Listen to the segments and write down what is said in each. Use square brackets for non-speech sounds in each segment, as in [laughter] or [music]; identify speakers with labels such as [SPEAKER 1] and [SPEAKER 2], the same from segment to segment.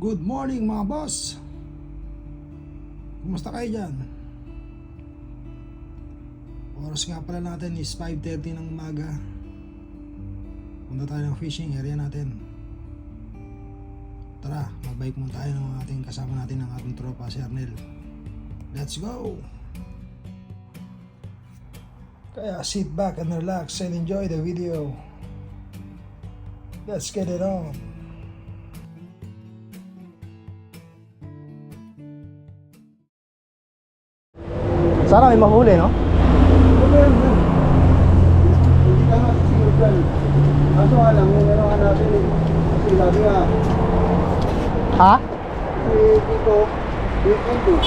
[SPEAKER 1] Good morning mga boss! Kumusta kayo dyan? Oras nga pala natin is 5.30 ng umaga. Punta tayo ng fishing area natin. Tara, magbike muna tayo ng ating kasama natin ng ating tropa si Arnel. Let's go! Kaya sit back and relax and enjoy the video. Let's get it on!
[SPEAKER 2] Sana may mahuli, no?
[SPEAKER 3] Hindi ka nga sisigurad dyan. Kaso lang, yung nga natin eh. Kasi sabi nga,
[SPEAKER 2] Ha?
[SPEAKER 3] kasi dito, weekend eh.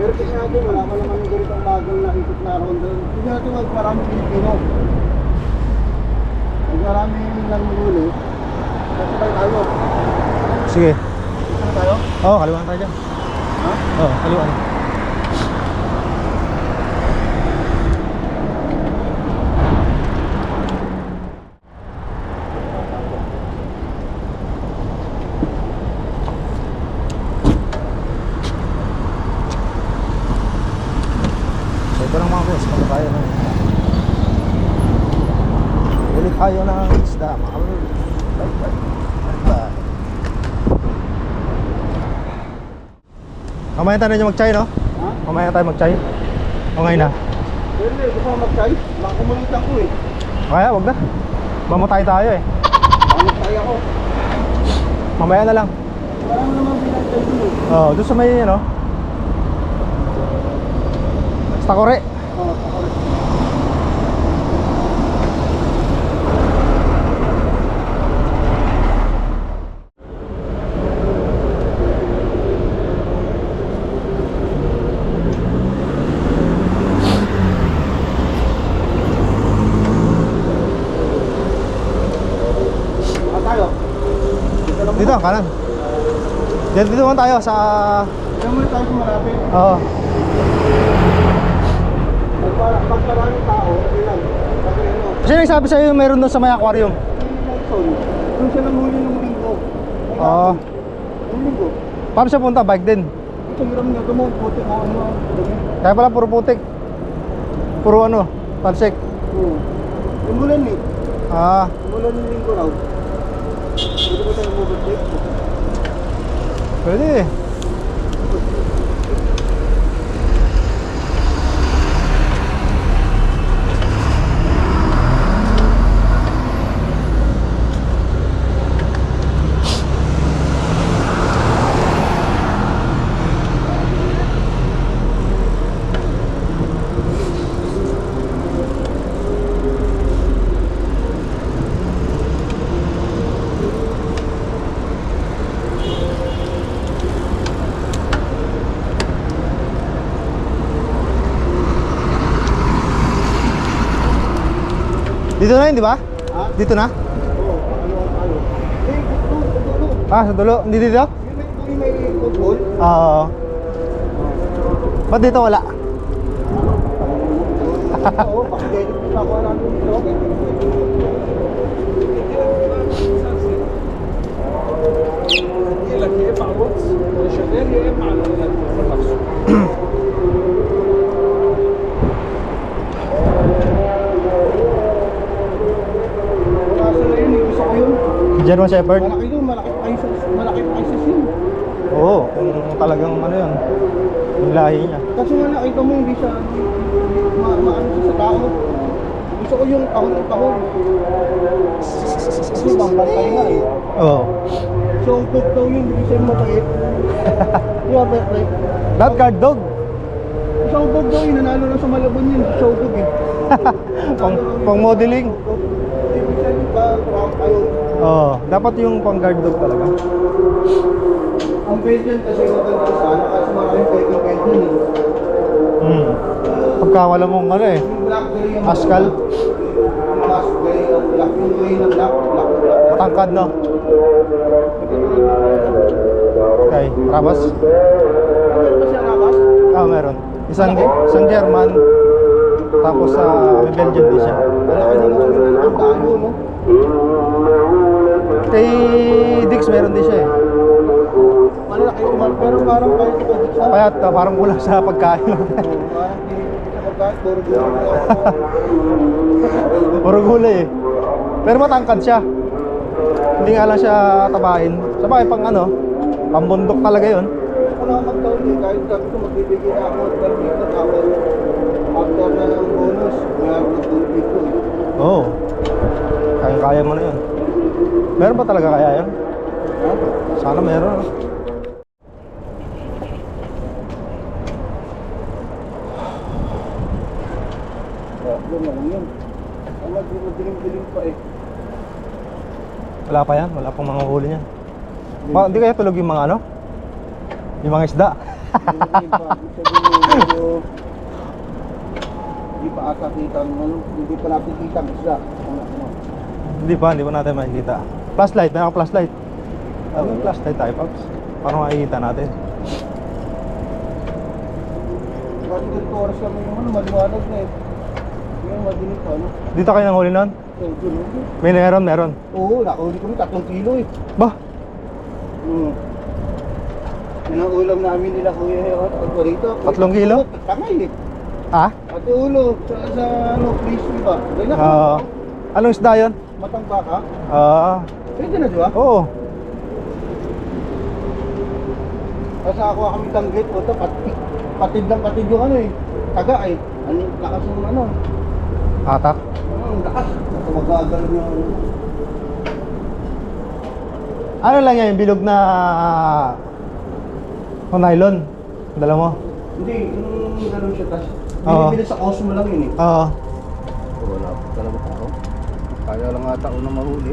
[SPEAKER 3] Pero kasi natin, wala pa naman yung ganitong bagal na ikot na ronda. Hindi natin wag maraming Pilipino. Pag maraming nanguhuli, kasi tayo tayo.
[SPEAKER 2] Sige.
[SPEAKER 3] Na tayo?
[SPEAKER 2] Oo, oh, kaliwan tayo dyan.
[SPEAKER 3] Ha?
[SPEAKER 2] Oo, oh, kaliwan. So ito lang mga boss, kung tayo ng Bili tayo ng isda, mga boss. Bye bye. Bye bye. Mamaya tayo na mag-chai, no?
[SPEAKER 3] Ha?
[SPEAKER 2] Mamaya tayo mag-chai. O ngayon na.
[SPEAKER 3] Hindi, gusto ko mag-chai. Baka kumulitan ko eh.
[SPEAKER 2] Kaya, wag na. Mamatay tayo eh.
[SPEAKER 3] Tayo ako?
[SPEAKER 2] Mamaya na lang.
[SPEAKER 3] Marami naman pinag-chai dun eh.
[SPEAKER 2] Oh, doon sa may, ano? Sa Takore.
[SPEAKER 3] Oo, ako rin. Ah, tayo. Dito lang
[SPEAKER 2] Dito, kanan. Dito, dito naman tayo sa...
[SPEAKER 3] Diyan muna tayo sa malapit.
[SPEAKER 2] Oo.
[SPEAKER 3] Pag maraming tao, ilan? Kasi
[SPEAKER 2] nagsabi sa'yo yung meron doon sa may aquarium.
[SPEAKER 3] doon siya nanghuli ng linggo.
[SPEAKER 2] Oo.
[SPEAKER 3] Ng linggo.
[SPEAKER 2] Paano siya punta? Bike din.
[SPEAKER 3] Ito hiram niya, tumuputi ko ano. dumi.
[SPEAKER 2] Kaya pala puro putik. Puro ano, talsik.
[SPEAKER 3] Oo. Umulan eh.
[SPEAKER 2] Ah,
[SPEAKER 3] Umulan ng linggo raw. Pwede ba [laughs]
[SPEAKER 2] Dito na yun, di ba?
[SPEAKER 3] Ha?
[SPEAKER 2] Dito na?
[SPEAKER 3] Oo. Ano ang tayo? Eh, ito, ito, ito.
[SPEAKER 2] Ah, sa dulo. Hindi dito?
[SPEAKER 3] Yung may, yung may football.
[SPEAKER 2] Oo. Ba't dito wala?
[SPEAKER 3] Oo, bakit ganyan yung nakuha natin dito?
[SPEAKER 4] لك يا اما على الواتس شغال يا اما على التليفون نفسه
[SPEAKER 2] German Shepherd?
[SPEAKER 3] Malaki yun, malaki sa, malaki sa sim.
[SPEAKER 2] Oo, kung talagang ano yun. Yung lahi niya.
[SPEAKER 3] Kaso nga nakita mo, hindi siya, ma, maano siya sa tao. Gusto ko yung tahon ng tahon. Kasi bambantay nga eh.
[SPEAKER 2] Oo.
[SPEAKER 3] So, ang cook daw yun, hindi siya mabait. Di ba, bet, like,
[SPEAKER 2] That guard dog.
[SPEAKER 3] isang cook daw yun, nanalo na sa Malabon yun, sa Showdog eh. [laughs]
[SPEAKER 2] pang, pang modeling.
[SPEAKER 3] Ibig sabihin ba, parang
[SPEAKER 2] Oo, dapat yung pang guard dog talaga.
[SPEAKER 3] ang Belgian kasi maganda sa ano, kasi maraming pwedeng Belgian eh.
[SPEAKER 2] Hmm. Pagka wala mong ano eh.
[SPEAKER 3] Yung black gray ang
[SPEAKER 2] Pascal?
[SPEAKER 3] Yung black gray ang black, yung gray na black, black na black.
[SPEAKER 2] Matangkad no? Okay, Rabas?
[SPEAKER 3] Meron ba siya rabas?
[SPEAKER 2] Ah, meron. Isang, isang German, tapos sa may Belgian din siya.
[SPEAKER 3] Malaki naman ang dayo, no?
[SPEAKER 2] Kay Dix meron din
[SPEAKER 3] kayo sa pagkik sa...
[SPEAKER 2] Payat ka, parang kulang sa pagkain.
[SPEAKER 3] Oo, Parang di sa pagkain, puro na
[SPEAKER 2] gulay eh. Pero matangkad siya. Hindi nga lang siya tabain. Sa bagay, pang ano, pambundok talaga yon.
[SPEAKER 3] Ako na magtaon eh, kahit sabi ko magbibigay na ako at dito tapos after na ng bonus, mayroon ng tubig ko eh.
[SPEAKER 2] Oo. Oh. Kaya-kaya mo na yun. Meron ba talaga kaya?
[SPEAKER 3] Ha?
[SPEAKER 2] Sana meron.
[SPEAKER 3] Kaya yun na lang yun. Ang madilim-dilim pa eh.
[SPEAKER 2] Wala pa yan? Wala pang mga huli niyan. Ma, hindi kaya tulog yung mga ano? Yung mga isda?
[SPEAKER 3] Hindi pa ata kita ano, hindi pa natin kita ang ano.
[SPEAKER 2] hindi pa, hindi pa natin makikita. Flashlight, meron flashlight. Ano yung flashlight tayo, Pops? Para makikita natin.
[SPEAKER 3] Kasi ganito oras kami yung ano, maliwanag na eh. Ngayon madilim pa, ano?
[SPEAKER 2] Dito kayo nang huli nun? May meron, meron.
[SPEAKER 3] Oo, nakahuli kami tatlong kilo eh.
[SPEAKER 2] Ba?
[SPEAKER 3] Hmm. Yun ang ulam namin nila kuya eh. At at rito.
[SPEAKER 2] Tatlong kilo?
[SPEAKER 3] Tangay eh.
[SPEAKER 2] Ah?
[SPEAKER 3] At ulo, sa, sa ano, crispy ba?
[SPEAKER 2] Oo. anong isda yun?
[SPEAKER 3] matang baka.
[SPEAKER 2] Ah,
[SPEAKER 3] Pwede na, di ba?
[SPEAKER 2] oo.
[SPEAKER 3] Kasi ako kami tanggit, o ito, patid, patid lang patid yung ano eh. Taga eh. Ano, lakas yung ano.
[SPEAKER 2] Atak.
[SPEAKER 3] Ano, lakas. At magagal yung ano.
[SPEAKER 2] Ano lang yan, yung bilog na uh, nylon. Dala mo?
[SPEAKER 3] Hindi, yung gano'n siya, tas
[SPEAKER 2] Oo.
[SPEAKER 3] binibili sa Cosmo lang yun eh.
[SPEAKER 2] Oo.
[SPEAKER 3] Wala talaga tao. Kaya lang ata ako na mahuli.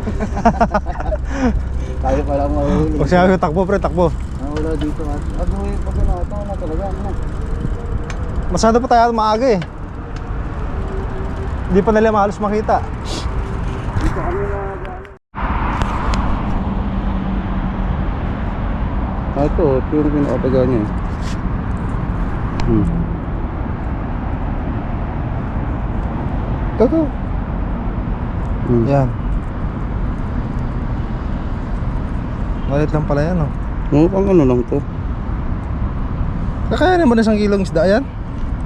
[SPEAKER 3] [laughs] Kaya pa lang mahuli.
[SPEAKER 2] Pag sinabi ko takbo, pre, takbo.
[SPEAKER 3] Ah, wala dito nga. Ano eh, pag ano, ito na talaga. Ano?
[SPEAKER 2] Masyado pa tayo maaga eh. Hindi pa nila mahalos makita.
[SPEAKER 3] Dito kami na Ah, ito, yung pinakataga niya. Hmm. Ito, ito. Hmm.
[SPEAKER 2] Yan. Malit lang pala yan, oh.
[SPEAKER 3] No, pang ano lang to.
[SPEAKER 2] Kakayanin mo na isang kilong isda yan?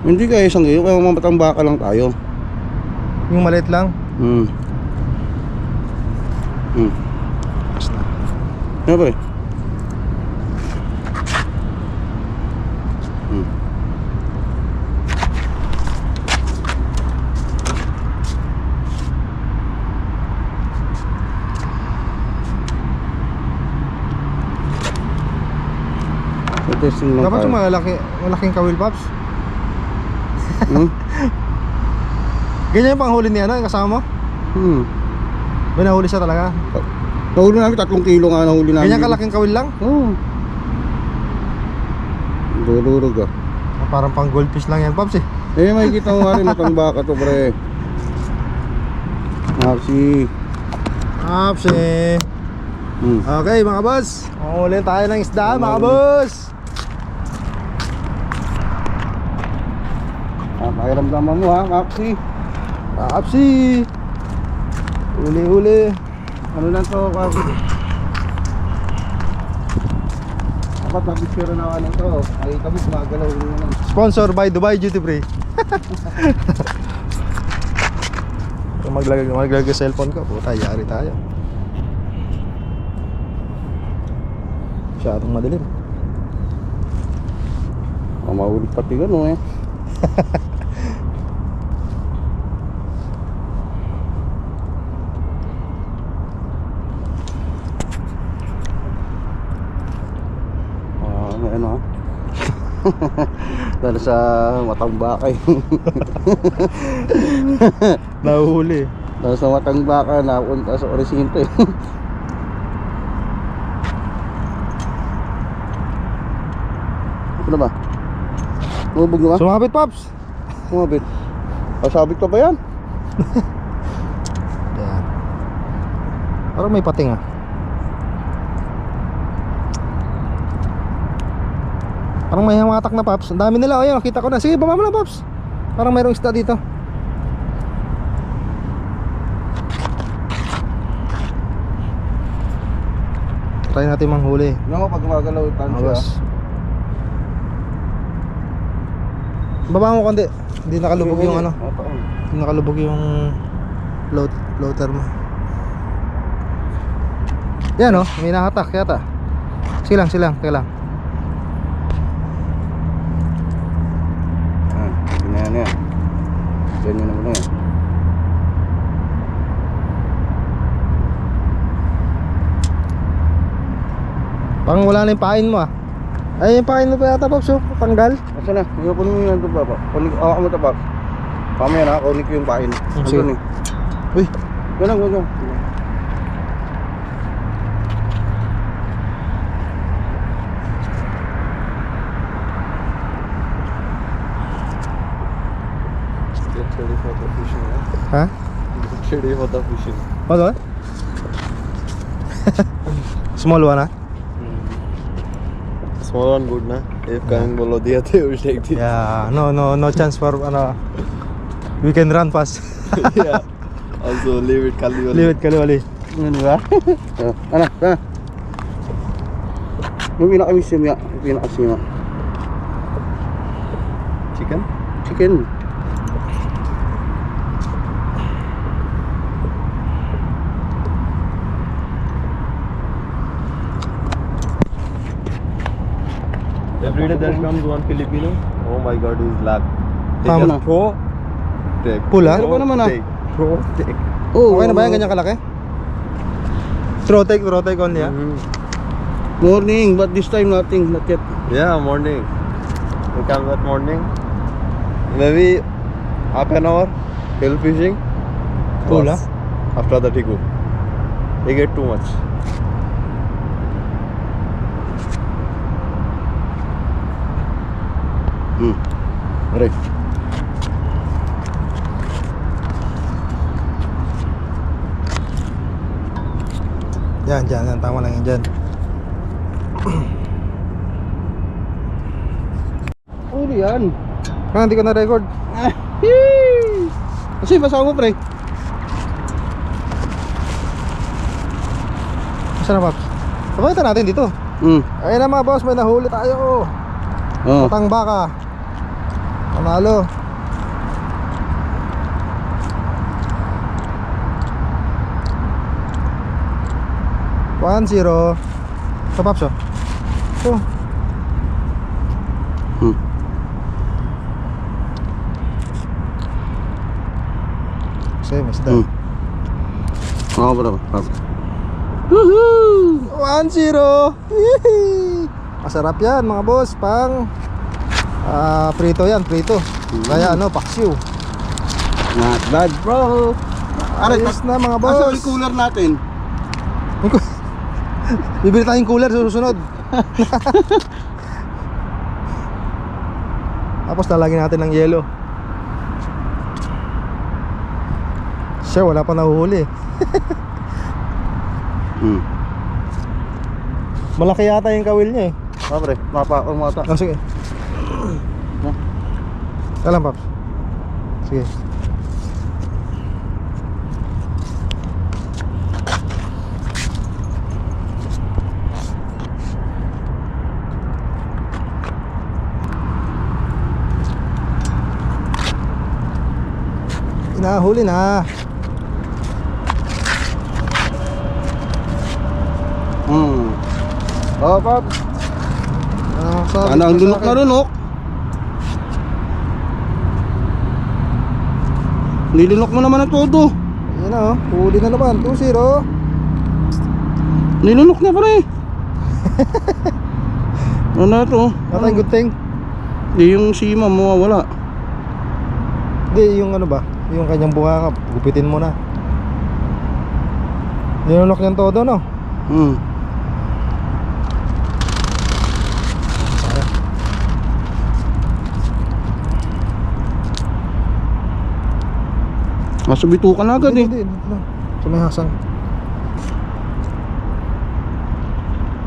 [SPEAKER 3] Hindi kaya isang iyo, kaya mamatang baka lang tayo.
[SPEAKER 2] Yung maliit lang?
[SPEAKER 3] Hmm. Hmm.
[SPEAKER 2] Basta.
[SPEAKER 3] Ano ba eh? Testing lang
[SPEAKER 2] Dapat yung malaki, malaking kawil, Pops.
[SPEAKER 3] Hmm? [laughs]
[SPEAKER 2] Ganyan yung panghuli niya, ano? Yung kasama mo?
[SPEAKER 3] Hmm.
[SPEAKER 2] May nahuli siya talaga.
[SPEAKER 3] Nahuli namin, tatlong kilo nga nahuli namin.
[SPEAKER 2] Ganyan kalaking kawil lang?
[SPEAKER 3] Oo. Oh. Dururog ah.
[SPEAKER 2] Ah, Parang pang goldfish lang yan, Pops eh.
[SPEAKER 3] Eh, makikita mo nga rin matang baka to, pre. Maxi.
[SPEAKER 2] Pops eh.
[SPEAKER 3] Hmm.
[SPEAKER 2] Okay, mga boss. Manghuli tayo ng isda, mga boss.
[SPEAKER 3] Pakiramdaman mo ha, Maxi.
[SPEAKER 2] Popsi. Uli-uli.
[SPEAKER 3] Ano lang to, Maxi? Dapat mapicture na ano to. Ay, kami gumagalaw naman.
[SPEAKER 2] Sponsor by Dubai Duty Free. [laughs] Kung maglag maglag yung cellphone ko, puta, yari tayo. Masyadong madilim.
[SPEAKER 3] Mahuli pati gano'n eh. [laughs] Ah, may ano ha? [laughs] Dahil sa matang bakay. [laughs]
[SPEAKER 2] Nahuhuli.
[SPEAKER 3] Dahil sa matang baka, napunta sa orisinto eh. ano ba? Lumubog na ba?
[SPEAKER 2] Sumapit, Pops.
[SPEAKER 3] Kumabit. Pasabit ka ba? [laughs] Yan.
[SPEAKER 2] Parang may pating ah. Parang may hamatak na Pops. Ang dami nila. Ayun, nakita ko na. Sige, baba mo lang Pops. Parang mayroong isda dito. Try natin manghuli.
[SPEAKER 3] Ano mo pag gumagalaw yung tansya?
[SPEAKER 2] boss. Baba mo konti. Hindi nakalubog yung ano. Hindi nakalubog yung float, floater mo. Yan oh, may nakatak yata. Silang, silang, teka lang.
[SPEAKER 3] Ah, ganyan yan. Ganyan naman yan.
[SPEAKER 2] Pang wala na yung pain mo ah. Ay, yung pain mo pa yata, Pops, oh. Tanggal.
[SPEAKER 3] Asa na? Puno mo yan ito baba. Kunin ko, awak mo ito Pops. Pamaya na, kunin ko yung pain.
[SPEAKER 2] sige.
[SPEAKER 3] Andun eh.
[SPEAKER 2] Uy,
[SPEAKER 3] Yan lang, yan lang.
[SPEAKER 2] Ha?
[SPEAKER 4] For the fishing.
[SPEAKER 2] Ano? [laughs] Small one ah?
[SPEAKER 4] Small one good na. If coming below the other, we'll take this.
[SPEAKER 2] Yeah, no, no, no chance for ano. We can run fast. [laughs]
[SPEAKER 4] yeah. Also leave it Kali only.
[SPEAKER 2] Leave it kaliwali.
[SPEAKER 3] Ano ba? [laughs] Ah, Ano? Ano? Yung pinakamisim ya. Yung pinakasima.
[SPEAKER 4] Chicken?
[SPEAKER 3] Chicken.
[SPEAKER 4] Day there comes one Filipino. Oh my god, he's lag. They
[SPEAKER 2] Tama
[SPEAKER 4] just
[SPEAKER 3] na.
[SPEAKER 4] throw, take.
[SPEAKER 2] Pula?
[SPEAKER 3] Pero pa naman ah.
[SPEAKER 4] Take. Throw, take.
[SPEAKER 3] Oh,
[SPEAKER 2] Okay na ba yan? Ganyan kalaki? Throw take, throw take only ah.
[SPEAKER 4] Mhm.
[SPEAKER 3] Morning, but this time nothing, not yet.
[SPEAKER 4] Yeah, morning. We come that morning. Maybe half an hour hill fishing.
[SPEAKER 2] Pula?
[SPEAKER 4] Bas. After that he go. He get too much.
[SPEAKER 2] Yan, dyan, yan. Tama lang yan dyan. [clears throat]
[SPEAKER 3] Uli yan.
[SPEAKER 2] Ah, hindi ko na-record.
[SPEAKER 3] Ah! Kasi basa mo pre.
[SPEAKER 2] Saan na, Pops? Pagkita natin dito.
[SPEAKER 3] Hmm.
[SPEAKER 2] Ayun na mga boss, may nahuli tayo.
[SPEAKER 3] Oh.
[SPEAKER 2] Patang baka. Panalo. One zero. Sa Pops oh. Ito.
[SPEAKER 3] Hmm.
[SPEAKER 2] Same as
[SPEAKER 3] Hmm.
[SPEAKER 2] that.
[SPEAKER 3] Ako daw?
[SPEAKER 2] One zero. Yee! Masarap yan mga boss. Pang ah, prito yan, prito. Kaya ano, paksiw.
[SPEAKER 3] Not bad bro.
[SPEAKER 2] Ayos na mga
[SPEAKER 3] Asa
[SPEAKER 2] boss.
[SPEAKER 3] yung cooler natin?
[SPEAKER 2] Bibili tayong cooler sa susunod. Tapos lalagyan natin ng yelo. Siya, wala pa nahuhuli.
[SPEAKER 3] Hmm.
[SPEAKER 2] Malaki yata yung kawil niya eh.
[SPEAKER 3] Ah, pre, mapa ang mata.
[SPEAKER 2] Oh, sige. Alam, Paps. Sige. Inahuli na.
[SPEAKER 3] Hmm. Oh, pap.
[SPEAKER 2] Ah, sabi
[SPEAKER 3] Sana ang lunok na lunok. Nilunok mo naman ang todo.
[SPEAKER 2] Yan na oh, huli na naman, 2-0
[SPEAKER 3] Nilunok na pare. [laughs] ano na to?
[SPEAKER 2] Not a good thing
[SPEAKER 3] Di yung sima mawawala.
[SPEAKER 2] Hindi, yung ano ba Yung kanyang bunga gupitin mo na Ninunok niyang todo no
[SPEAKER 3] Hmm. Nasa bitukan na agad eh.
[SPEAKER 2] Hindi, hindi, hindi. Sa may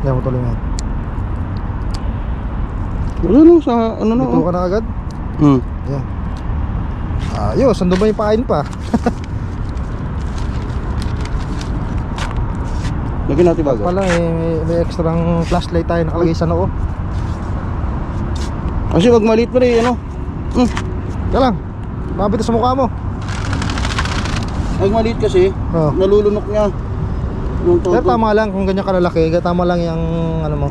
[SPEAKER 2] Yan mo tuloy yan
[SPEAKER 3] Wala no, sa ano na.
[SPEAKER 2] Dito
[SPEAKER 3] Oh.
[SPEAKER 2] ka na agad
[SPEAKER 3] Hmm.
[SPEAKER 2] Yan Ayos, ando ba yung pain pa
[SPEAKER 3] Lagyan natin bago.
[SPEAKER 2] Pala eh, may, may extrang flashlight tayo nakalagay sa noo.
[SPEAKER 3] Kasi wag maliit pa rin, ano? Hmm.
[SPEAKER 2] Kaya lang, mabit sa mukha mo.
[SPEAKER 3] Wag maliit kasi,
[SPEAKER 2] Oh.
[SPEAKER 3] nalulunok niya.
[SPEAKER 2] Pero tama lang kung ganyan kalalaki, tama lang yung ano mo,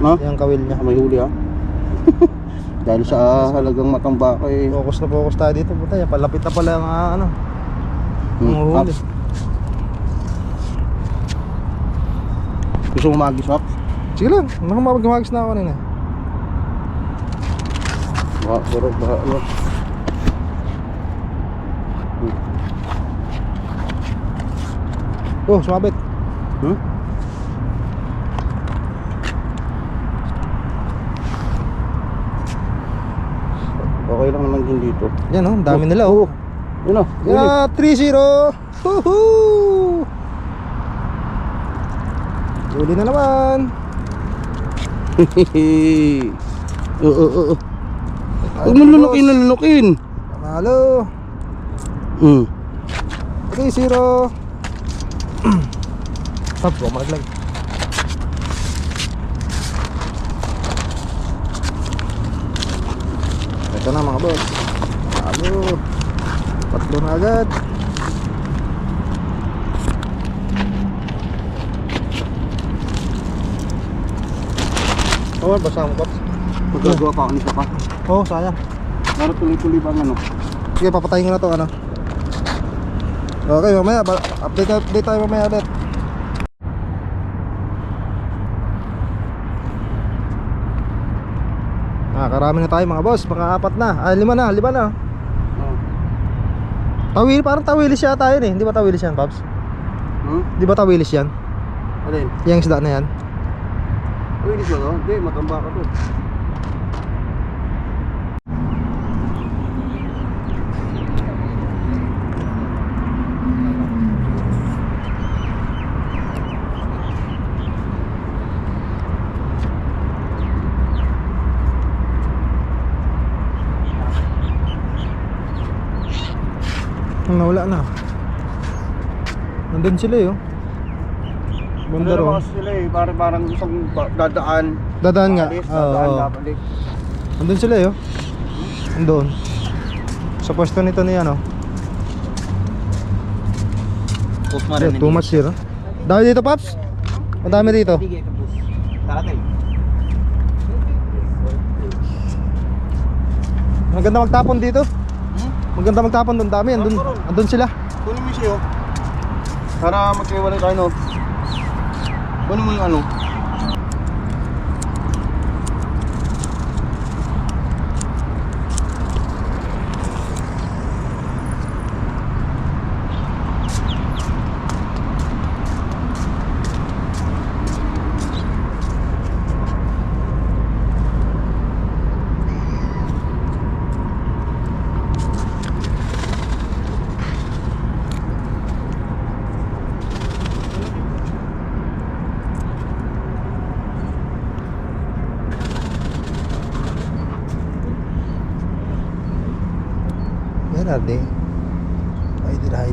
[SPEAKER 3] No?
[SPEAKER 2] yung kawil niya.
[SPEAKER 3] Ah, may huli ha. Dahil sa halagang matamba kay
[SPEAKER 2] Focus na focus tayo dito, puta. Yan, palapit na pala yung ah, ano,
[SPEAKER 3] Hmm,
[SPEAKER 2] huli.
[SPEAKER 3] Gusto mo magis, Pops?
[SPEAKER 2] Sige lang, nakamagmagis na ako kanina.
[SPEAKER 3] Baka, pero, baka, ano?
[SPEAKER 2] Oh, sumabit.
[SPEAKER 3] Hmm? Okay lang naman din dito.
[SPEAKER 2] Yan oh, dami nila oh.
[SPEAKER 3] Yun o.
[SPEAKER 2] Yeah, 3-0. Woohoo! Uli na naman. [laughs]
[SPEAKER 3] Oo, oo, oo. Huwag mo lunukin na lunukin.
[SPEAKER 2] Panalo.
[SPEAKER 3] Hmm.
[SPEAKER 2] 3-0. Stop, huwag malaglag. Ito na mga boss. Panalo. Tatlo na agad. Oh, basa mo, Pops.
[SPEAKER 3] Magagawa pa ako nito pa.
[SPEAKER 2] Oh, sayang.
[SPEAKER 3] Para tuloy-tuloy bang ano.
[SPEAKER 2] Sige, papatayin ko na to ano. Okay, mamaya update update tayo mamaya ulit. Ah, karami na tayo mga boss, mga apat na. Ah, lima na, lima na.
[SPEAKER 3] Oh.
[SPEAKER 2] Tawil, parang tawilis yata yun eh. Hindi ba tawilis yan, Pops?
[SPEAKER 3] Hmm?
[SPEAKER 2] Di ba tawilis yan?
[SPEAKER 3] Alin?
[SPEAKER 2] Yung isda na yan.
[SPEAKER 3] Hindi ba? Hindi, matamba ka to.
[SPEAKER 2] Ang nawala na. Nandun sila eh, oh. Banda ron.
[SPEAKER 3] kasi sila eh, parang, parang isang dadaan.
[SPEAKER 2] Dadaan nga.
[SPEAKER 3] Alis,
[SPEAKER 2] Oo,
[SPEAKER 3] dadaan, babalik.
[SPEAKER 2] Nandun sila eh, oh. Nandun. Sa pwesto nito ni ano. Yeah, too much here. oh. Dami dito, Paps? Madami dito. Maganda magtapon dito. Maganda magtapon doon dami. Andun, andun sila.
[SPEAKER 3] Kunin mo siya oh. Para magkiwalay tayo no. Kunin mo yung ano.
[SPEAKER 2] na din. Ay, dirahay.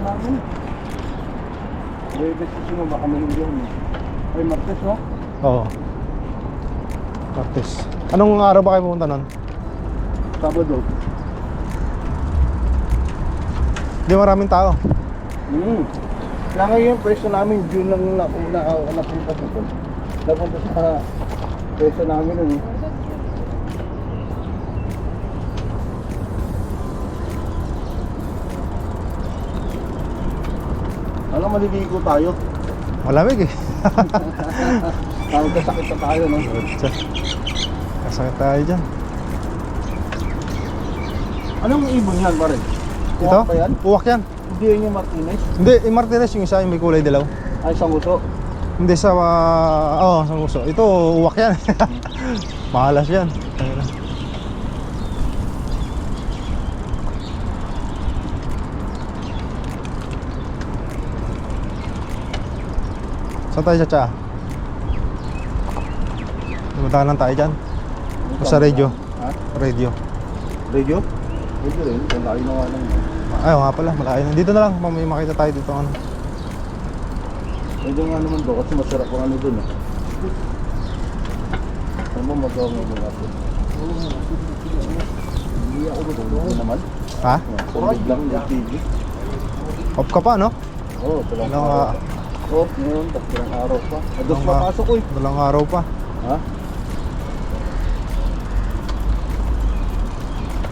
[SPEAKER 2] Hiding?
[SPEAKER 3] Bebes kasi mo baka may hindi mo. Ay, Martes no?
[SPEAKER 2] Oo. Martes. Anong araw ba kayo pumunta nun?
[SPEAKER 3] Sabado.
[SPEAKER 2] Hindi maraming tao.
[SPEAKER 3] Hmm. Kaya ngayon, pwesto namin June lang na na napunta dito. Napunta sa pesa namin nun. Maliligo tayo?
[SPEAKER 2] Malamig eh. [laughs]
[SPEAKER 3] Parang kasakit na tayo, no?
[SPEAKER 2] Kasakit tayo dyan.
[SPEAKER 3] Anong ibon yan, pare?
[SPEAKER 2] Ito?
[SPEAKER 3] Kuwak pa yan?
[SPEAKER 2] Uwak yan.
[SPEAKER 3] Hindi yun yung Martinez.
[SPEAKER 2] Hindi, yung Martinez yung isa yung may kulay dilaw.
[SPEAKER 3] Ay, sanguso.
[SPEAKER 2] Hindi sa, uh, oh, sa nguso. Ito, uwak yan. [laughs] Mahalas yan. Ayun. Saan tayo tsatsa? Dumadanan tayo dyan. O sa radio.
[SPEAKER 3] Ha?
[SPEAKER 2] Radio.
[SPEAKER 3] Radio? Radio rin. Ang layo na nga lang.
[SPEAKER 2] Ay, oo nga pala, malayo na. Dito na lang, may makita tayo dito. Ano.
[SPEAKER 3] Radio nga naman doon kasi masarap ang ano doon. Eh. Saan mo magawa mo mga ako? Hindi ako matulungan naman.
[SPEAKER 2] Ha?
[SPEAKER 3] Tulog lang yung TV.
[SPEAKER 2] Off ka pa, no?
[SPEAKER 3] Oo, oh, talang
[SPEAKER 2] Ilang,
[SPEAKER 3] araw.
[SPEAKER 2] ah,
[SPEAKER 3] Oo, ngayon, talang araw pa. Ados
[SPEAKER 2] Ilang, ah,
[SPEAKER 3] papasok ko eh.
[SPEAKER 2] Dalang araw pa.
[SPEAKER 3] Ha?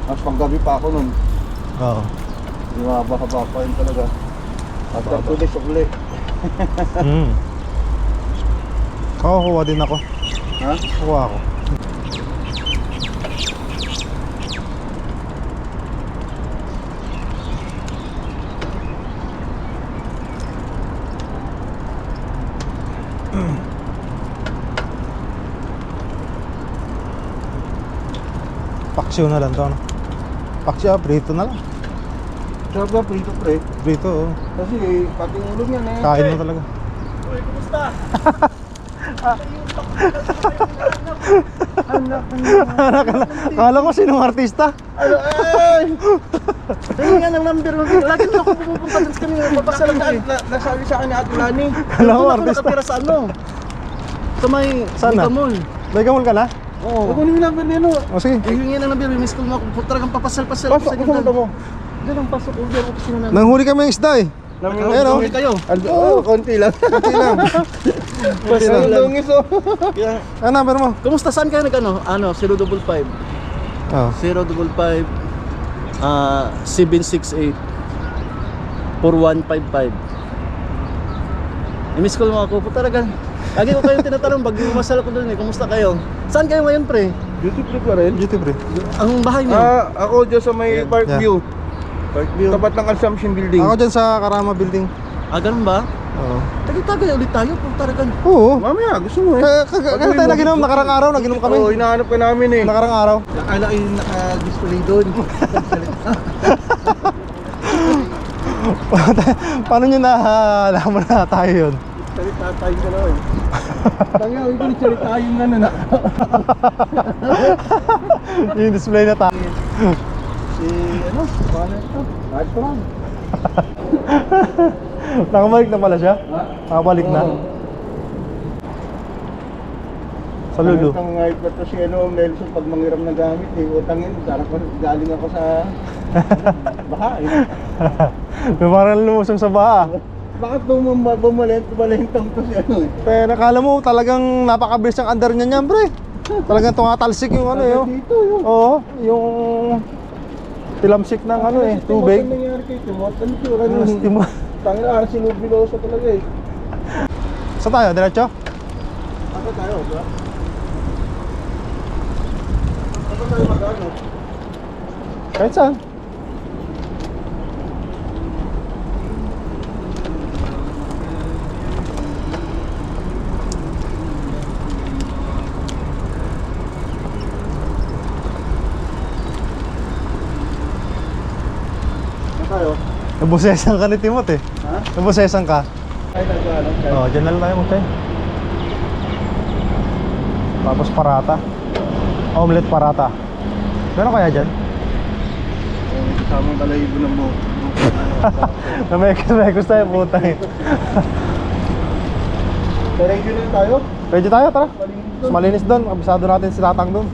[SPEAKER 3] Mas panggabi pa ako nun.
[SPEAKER 2] Oo.
[SPEAKER 3] Bumababa pa yun talaga. After two days uli.
[SPEAKER 2] Mm. Oo, kuha din ako.
[SPEAKER 3] Ha?
[SPEAKER 2] Kuha ako. Paksyo na lang to, ano? Paksyo, ah, prito na lang.
[SPEAKER 3] Sarap na prito pre.
[SPEAKER 2] Prito, oh.
[SPEAKER 3] Kasi pati ulo niyan eh.
[SPEAKER 2] Kain mo talaga.
[SPEAKER 3] Uy, kumusta? Anak
[SPEAKER 2] Kala ko sinong artista?
[SPEAKER 3] Ano ay! Tingnan nga ng number mo. Lagi na ako pupunta dun kami. Na, na, nasabi sa akin ni Ate Lani.
[SPEAKER 2] Alam mo,
[SPEAKER 3] Doon ako
[SPEAKER 2] artista.
[SPEAKER 3] nakatira sa ano? Sa may
[SPEAKER 2] Saan na? May gamol ka na?
[SPEAKER 3] Oo. Huwag mo yung number niya no.
[SPEAKER 2] O sige.
[SPEAKER 3] Ihingi ng number. Miss ko mo ako. Talagang papasal-pasal. Pasok ko sa mo. Diyan ang pasok ko. Diyan ako sino na.
[SPEAKER 2] Nanghuli kami ng isda eh. Ayun, oh.
[SPEAKER 3] kayo. Oo, konti lang. [laughs]
[SPEAKER 2] Konti lang. [laughs] Konti lang.
[SPEAKER 3] Ang lungis oh.
[SPEAKER 2] Ano number mo?
[SPEAKER 3] Kumusta? Saan kayo nag-ano? Ano? 055.
[SPEAKER 2] Oh.
[SPEAKER 3] 055 ah 768 4155 I-miss call mo ako po talaga Lagi ko kayong tinatanong pag umasal ko doon eh Kumusta kayo? Saan kayo ngayon pre? Duty free pa rin
[SPEAKER 2] YouTube bre.
[SPEAKER 3] Ang bahay niyo?
[SPEAKER 5] Ah, ako dyan sa may
[SPEAKER 3] Yan.
[SPEAKER 5] Parkview.
[SPEAKER 3] Parkview
[SPEAKER 5] Tapat ng Assumption Building.
[SPEAKER 2] Ako dyan sa Karama Building.
[SPEAKER 3] Ah ganun ba?
[SPEAKER 2] Oo.
[SPEAKER 3] Tagay-tagay ulit tayo po talaga
[SPEAKER 2] Oo.
[SPEAKER 5] Mamaya, gusto mo eh.
[SPEAKER 2] Kaya kaya tayo naginom nakarang araw, naginom kami.
[SPEAKER 5] Oo, hinahanap ka namin eh.
[SPEAKER 2] Nakarang araw.
[SPEAKER 3] Akala ko yung naka-display doon [laughs]
[SPEAKER 2] Paano nyo nalaman na tayo yun?
[SPEAKER 3] Salita tayo ka na eh [laughs] Tanga, hindi ko na na [laughs]
[SPEAKER 2] Yung display na tayo.
[SPEAKER 3] Si ano? Paano ito? Kahit pa lang [laughs]
[SPEAKER 2] Nakabalik na pala siya?
[SPEAKER 3] Ha?
[SPEAKER 2] Nakabalik na.
[SPEAKER 3] Oo.
[SPEAKER 2] Sa Lulu.
[SPEAKER 3] Ang ngayon pa to si ano, Nelson pag mangiram na gamit, eh, utangin, sarap ko, galing ako sa baha eh.
[SPEAKER 2] May parang lumusong sa baha.
[SPEAKER 3] Bakit bum bumalent, bumalentang to si ano eh?
[SPEAKER 2] Pero nakala mo talagang napakabilis ang under niya niyan, pre. Talagang tumatalsik yung ano yun.
[SPEAKER 3] Dito yung...
[SPEAKER 2] Oo, yung tilamsik ng ano eh, tubig.
[SPEAKER 3] Ano nangyari kay Timot? Ano tura
[SPEAKER 2] Ano, stimo.
[SPEAKER 3] Tangina, si Lubiloso talaga eh.
[SPEAKER 2] Saan tayo? Diretso?
[SPEAKER 3] Ako tayo, di ba? Ako tayo mag-ano?
[SPEAKER 2] Kahit saan.
[SPEAKER 3] Ako tayo?
[SPEAKER 2] Nabusesan ka ni Timot eh.
[SPEAKER 3] Ha?
[SPEAKER 2] Nabusesan ka.
[SPEAKER 3] Ay, nag-ano?
[SPEAKER 2] Oo, oh, dyan na lang tayo mag Tapos parata. Omelette parata. Meron kaya dyan?
[SPEAKER 3] Kasamang balahibo ng [laughs] mo.
[SPEAKER 2] Namekos-mekos tayo, puta eh.
[SPEAKER 3] Direct yun tayo?
[SPEAKER 2] Pwede tayo, tara. Mas malinis doon. Kabisado natin si Tatang doon.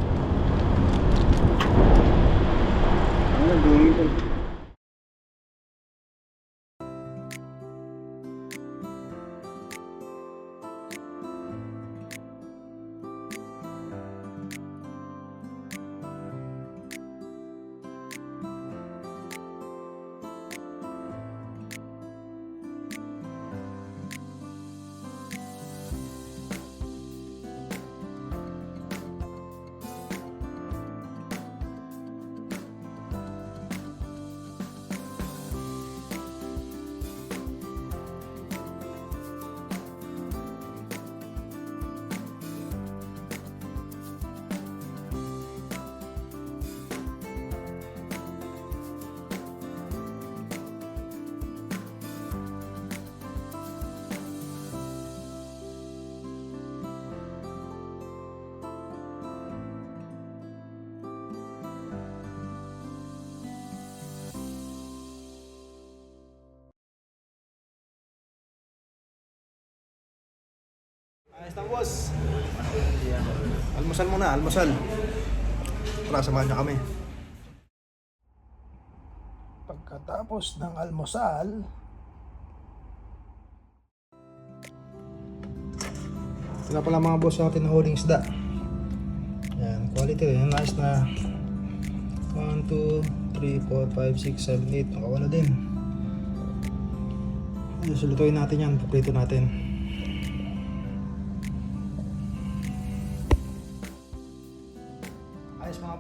[SPEAKER 3] Ano, dungin
[SPEAKER 2] boss. Almusal muna, almusal. Tara, samahan niyo kami.
[SPEAKER 1] Pagkatapos ng almusal,
[SPEAKER 2] Ito na pala mga boss natin na huling isda. Yan, quality rin. Nice na 1, 2, 3, 4, 5, 6, 7, 8. Nakawala din. Sulutuin natin yan. Paprito natin.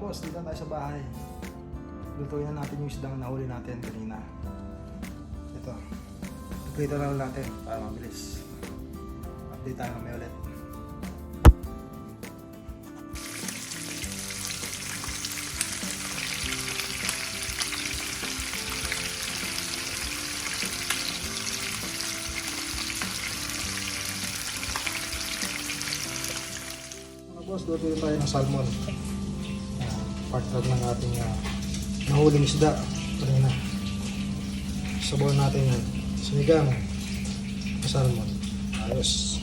[SPEAKER 2] Boss, dito tayo sa bahay. Lutuin na natin yung isdang nahuli natin kanina. Ito. Paprito na lang natin para mabilis. Update tayo mamaya ulit. Boss, luto tayo ng salmon. Partner ng ating uh, nahuling isda. Kanina. Sabaw natin yan. Sinigang. Salmon. Ayos.